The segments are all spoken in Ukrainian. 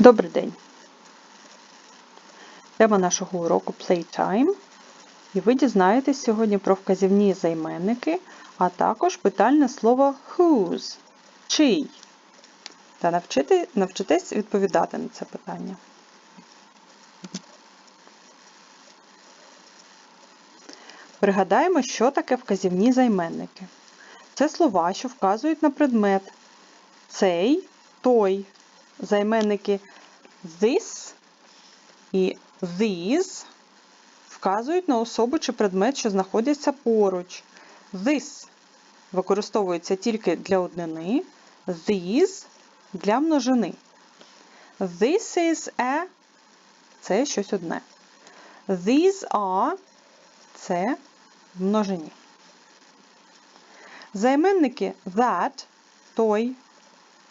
Добрий день! Тема нашого уроку Playtime. І ви дізнаєтесь сьогодні про вказівні займенники, а також питальне слово whose чий. Та навчити, навчитесь відповідати на це питання. Пригадаємо, що таке вказівні займенники. Це слова, що вказують на предмет цей, той. Займенники this і these вказують на особу чи предмет, що знаходяться поруч. This використовується тільки для однини, these для множини. This is a це щось одне. These are це множині. Займенники that той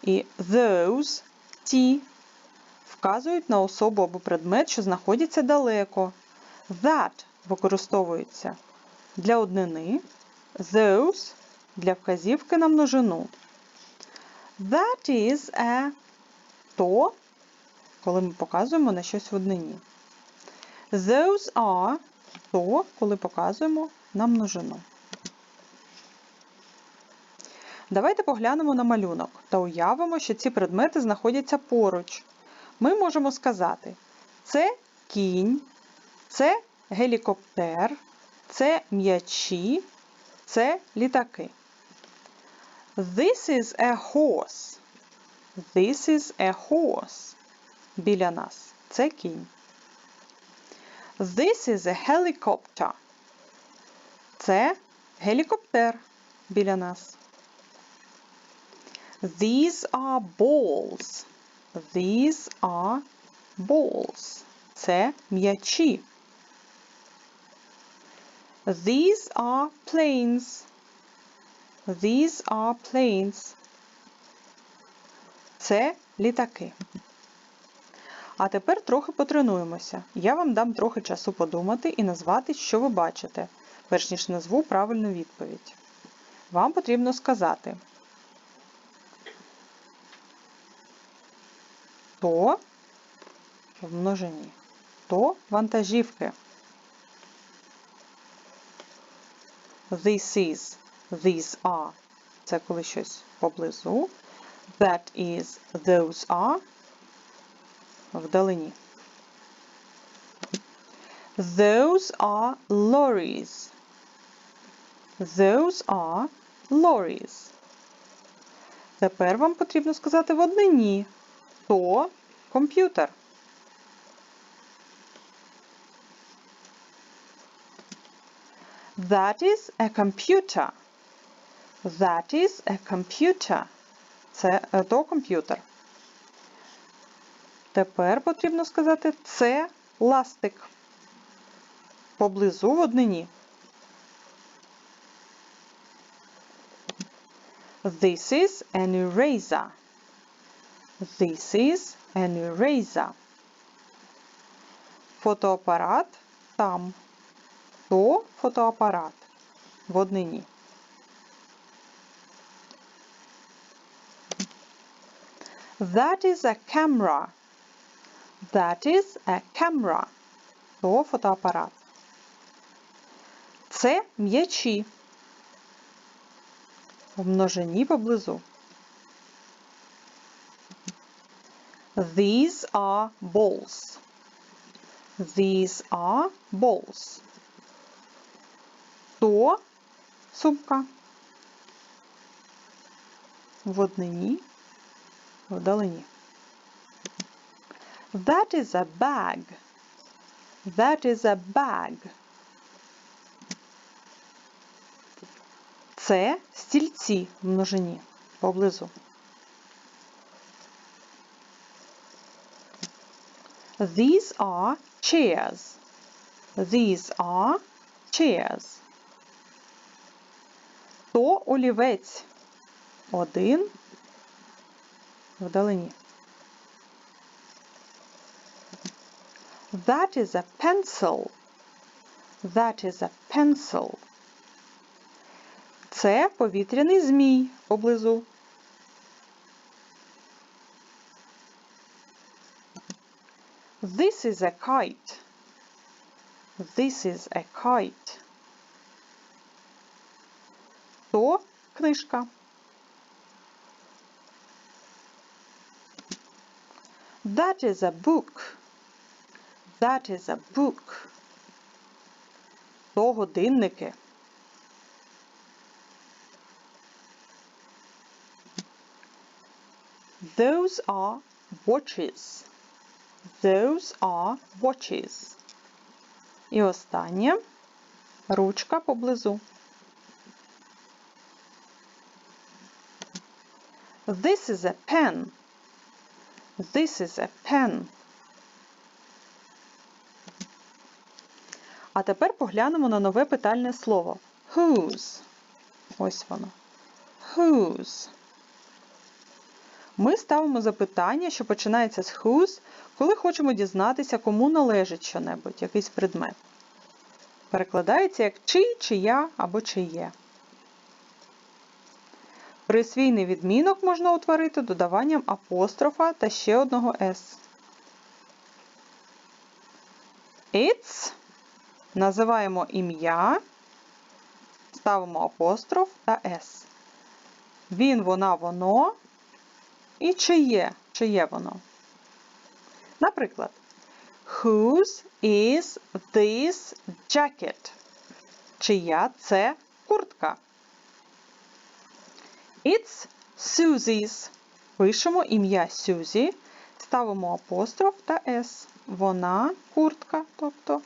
і those ті вказують на особу або предмет, що знаходяться далеко. That використовується для однини, those для вказівки на множину. That is a то, коли ми показуємо на щось в однині. Those are то, коли показуємо на множину. Давайте поглянемо на малюнок та уявимо, що ці предмети знаходяться поруч. Ми можемо сказати: це кінь, це гелікоптер, це м'ячі, це літаки. This is a horse. This is a horse. Біля нас. Це кінь. This is a helicopter. Це гелікоптер біля нас. These are balls. These are balls. Це м'ячі. These are planes. These are planes. Це літаки. А тепер трохи потренуємося. Я вам дам трохи часу подумати і назвати, що ви бачите, перш ніж назву правильну відповідь. Вам потрібно сказати то в множині, то вантажівки. This is, these are. Це коли щось поблизу. That is, those are. Вдалині. Those are lorries. Those are lorries. Тепер вам потрібно сказати в однині. То комп'ютер. That is a computer. That is a computer. Це е, то комп'ютер. Тепер потрібно сказати це ластик. Поблизу в однині. This is an eraser. This is an eraser. Фотоапарат там. То фотоапарат в однині. That is a camera. That is a camera. То фотоапарат. Це м'ячі. В множині поблизу. These are balls. These are balls. То сумка. В однині, вдалині. That is a bag. That is a bag. Це стільці в множині поблизу. These are chairs. These are chairs. То олівець. Один вдалині. That is a pencil. That is a pencil. Це повітряний змій поблизу. This is a kite. This is a kite. То книжка. That is a book. That is a book. То годинники. Those are watches. Those are watches. І останнє ручка поблизу. This is a pen. This is a pen. А тепер поглянемо на нове питальне слово. Whose. Ось воно. Whose. Ми ставимо запитання, що починається з whose, коли хочемо дізнатися, кому належить щонебудь, якийсь предмет. Перекладається як чий, чия або чиє. Присвійний відмінок можна утворити додаванням апострофа та ще одного S. It's називаємо ім'я, ставимо апостроф та S. Він, вона, воно і чиє, чиє воно. Наприклад, Whose is this jacket? Чия це куртка? It's Susie's. Пишемо ім'я Сюзі, ставимо апостроф та S. Вона куртка, тобто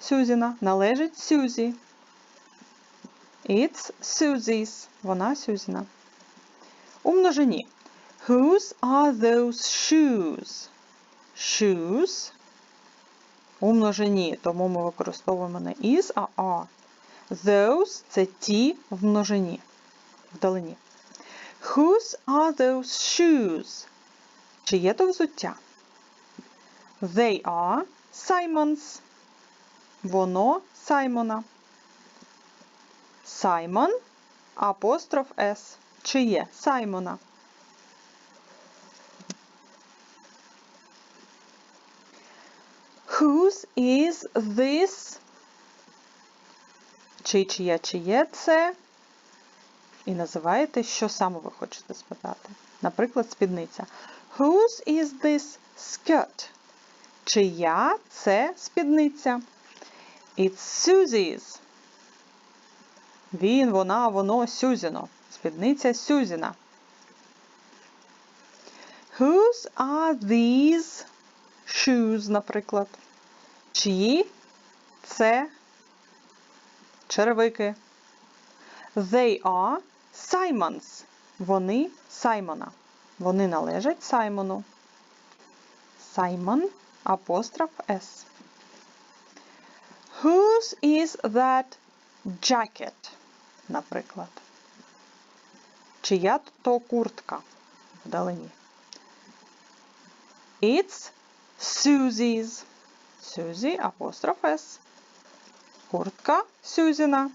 Сюзіна, належить Сюзі. It's Susie's. Вона Сюзіна. У множині. Whose are those shoes? Shoes. У множині, тому ми використовуємо не is, а are. Those це ті в множині. Вдалині. Whose are those shoes? Чи є то взуття? They are Simon's. Воно Саймона. Саймон апостроф S. Чи є Саймона? Whose is this? Чи чиє, чиє це? І називаєте, що саме ви хочете спитати. Наприклад, спідниця. Whose is this skirt? Чия це спідниця? It's Susie's. Він, вона, воно, Сюзіно. Спідниця Сюзіна. Whose are these shoes, наприклад? Чиї це черевики? They are Simon's. Вони Саймона. Вони належать Саймону. Саймон апостроф S. Whose is that jacket? Наприклад. Чия то куртка вдалині? It's Susie's. Susie апостроф S. Куртка Сюзіна.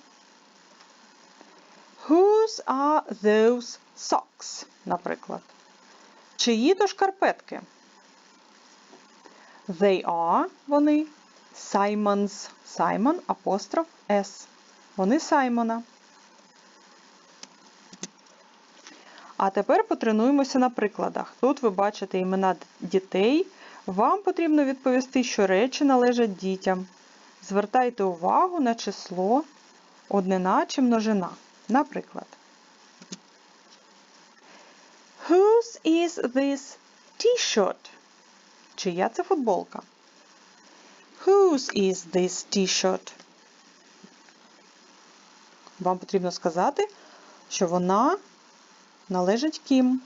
Whose are those socks? Наприклад. Чиї то шкарпетки? They are вони Simon's. Simon апостроф S. Вони Саймона. А тепер потренуємося на прикладах. Тут ви бачите імена дітей. Вам потрібно відповісти, що речі належать дітям. Звертайте увагу на число, однина чи множина. Наприклад. Whose is this t-shirt? Чия це футболка? Whose is this t-shirt? Вам потрібно сказати, що вона належить Кім.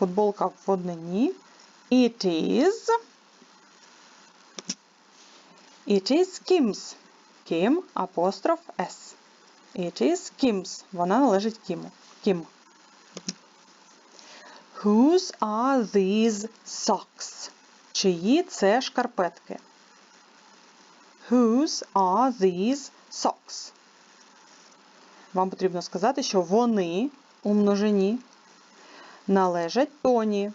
Футболка в однині. It is. It is Kim's. Kim апостроф S. It is Kim's. Вона належить Кіму. Кім. Whose are these socks? Чиї це шкарпетки? Whose are these socks? Вам потрібно сказати, що вони у множині належать Тоні.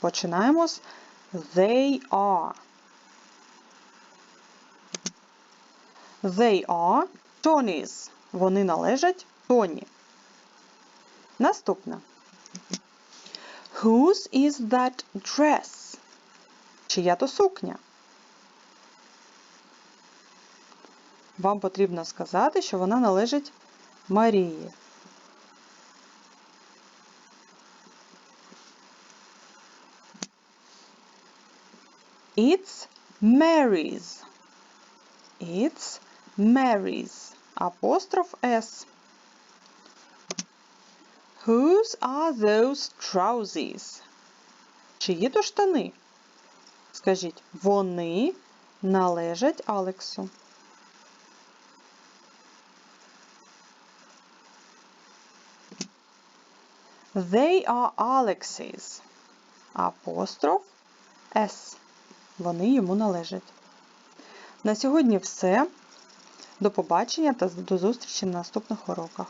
Починаємо з they are. They are Tony's. Вони належать Тоні. Наступна. Whose is that dress? Чия то сукня? Вам потрібно сказати, що вона належить Марії. It's Mary's. It's Mary's. Апостроф S. Whose are those trousers? Чиї то штани? Скажіть, вони належать Алексу. They are Alex's. Апостроф S. Вони йому належать. На сьогодні все. До побачення та до зустрічі на наступних уроках.